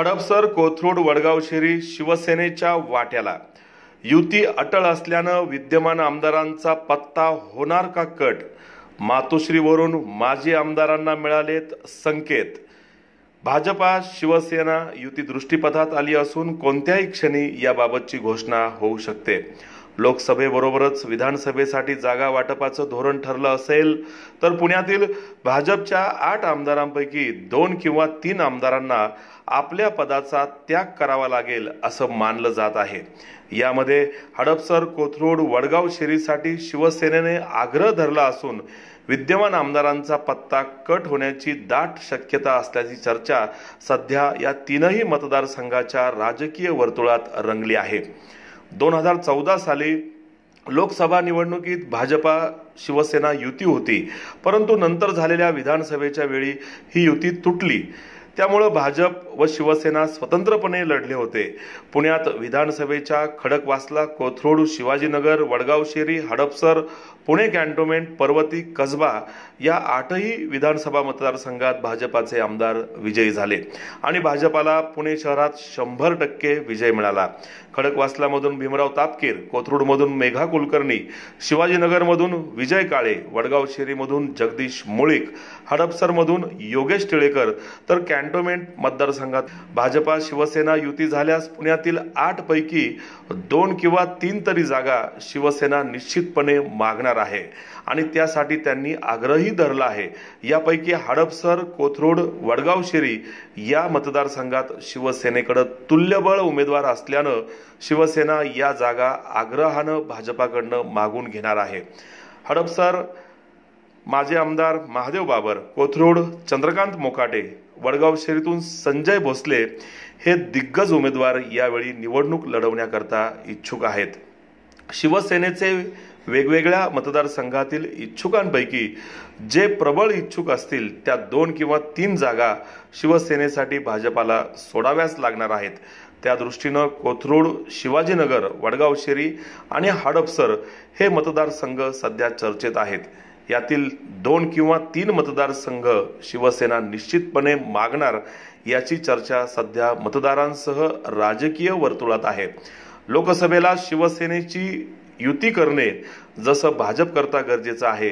हडपसर कोथरूड वडगाव शेरी शिवसेनेच्या वाट्याला. युती अटळ असल्यानं विद्यमान आमदारांचा पत्ता होणार का कट? मातोश्रीवरून माजी आमदारांना मिळालेत संकेत. भाजपा शिवसेना युती दृष्टीपथात आली असून कोणत्याही क्षणी याबाबतची घोषणा होऊ शकते. लोकसभेबरोबरच विधानसभेसाठी जागा वाटपाचं धोरण ठरलं असेल तर पुण्यातील भाजपच्या आठ आमदारांपैकी दोन किंवा तीन आमदारांना आपल्या पदाचा त्याग करावा लागेल असं मानलं जात आहे. यामध्ये हडपसर कोथरूड वडगाव शेरीसाठी शिवसेनेने आग्रह धरला असून विद्यमान आमदारांचा पत्ता कट होण्याची दाट शक्यता असल्याची चर्चा सध्या या तीनही मतदारसंघाच्या राजकीय वर्तुळात रंगली आहे. दोन हजार चौदा साली लोकसभा निवडणुकीत भाजपा शिवसेना युती होती. परंतु नंतर झालेल्या विधानसभेच्या वेळी ही युती तुटली. त्यामुळं भाजप व शिवसेना स्वतंत्रपणे लढले होते. पुण्यात विधानसभेच्या खडकवासला कोथरूड शिवाजीनगर वडगाव शेरी हडपसर पुणे कॅन्टोन्मेंट पर्वती कसबा या आठही विधानसभा मतदारसंघात भाजपाचे आमदार विजयी झाले. आणि भाजपाला पुणे शहरात शंभर टक्के विजय मिळाला. खडकवासलामधून भीमराव तापकीर कोथरूडमधून मेघा कुलकर्णी शिवाजीनगरमधून विजय काळे वडगाव शेरीमधून जगदीश मुळीक हडपसरमधून योगेश टिळेकर तर कॅन्टोन्मेंट मतदारसंघात भाजपा शिवसेना युती झाल्यास पुण्यातील आठ पैकी दोन किंवा तीन तरी जागा शिवसेना निश्चितपणे मागणार आहे. आणि त्यासाठी त्यांनी आग्रही धरला आहे. यापैकी हडपसर कोथरूड वडगाव शिरी या मतदारसंघात शिवसेनेकडे तुल्यबळ उमेदवार असल्यानं शिवसेना या जागा आग्रहानं भाजपाकडनं मागून घेणार आहे. हडपसर माजी आमदार महादेव बाबर कोथरूड चंद्रकांत मोकाटे वडगाव शेरीतून संजय भोसले हे दिग्गज उमेदवार यावेळी निवडणूक लढवण्याकरता इच्छुक आहेत. शिवसेनेचे वेगवेगळ्या मतदारसंघातील इच्छुकांपैकी जे प्रबळ इच्छुक असतील त्या दोन किंवा तीन जागा शिवसेनेसाठी भाजपाला सोडाव्याच लागणार आहेत. त्या दृष्टीनं कोथरूड शिवाजीनगर वडगावशेरी आणि हडपसर हे मतदारसंघ सध्या चर्चेत आहेत. यातील दोन किंवा तीन मतदारसंघ शिवसेना निश्चितपणे मागणार याची चर्चा सध्या मतदारांसह राजकीय वर्तुळात आहे. लोकसभेला शिवसेनेची युती करणे जसं भाजप करता गरजेचं आहे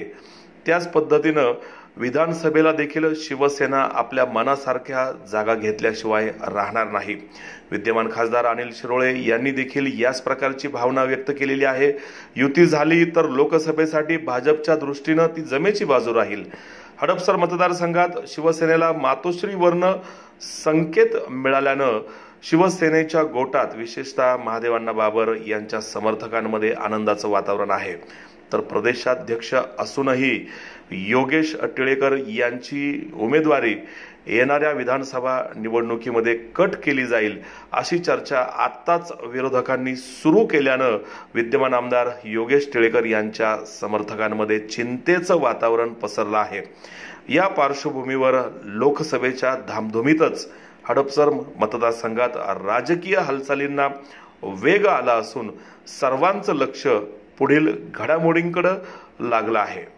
त्याच पद्धतीनं विधानसभेला देखील शिवसेना आपल्या मनासारख्या जागा घेतल्याशिवाय राहणार नाही. विद्यमान खासदार अनिल शिरोळे यांनी देखील याच प्रकारची भावना व्यक्त केलेली आहे. युती झाली तर लोकसभेसाठी भाजपच्या दृष्टीनं ती जमेची बाजू राहील. हडपसर मतदारसंघात शिवसेनेला मातोश्रीवरनं संकेत मिळाल्यानं शिवसेनेच्या गोटात विशेषतः महादेवांना बाबर यांच्या समर्थकांमध्ये आनंदाचं वातावरण आहे. तर प्रदेशाध्यक्ष असूनही योगेश टिळेकर यांची उमेदवारी येणाऱ्या विधानसभा निवडणुकीमध्ये कट केली जाईल अशी चर्चा आत्ताच विरोधकांनी सुरू केल्यानं विद्यमान आमदार योगेश टिळेकर यांच्या समर्थकांमध्ये चिंतेचं वातावरण पसरलं आहे. या पार्श्वभूमीवर लोकसभेच्या धामधुमीतच हडपसर मतदारसंघात राजकीय हालचालींना वेग आला असून सर्वांचं लक्ष पुढील घडामोडींकडं लागलं आहे.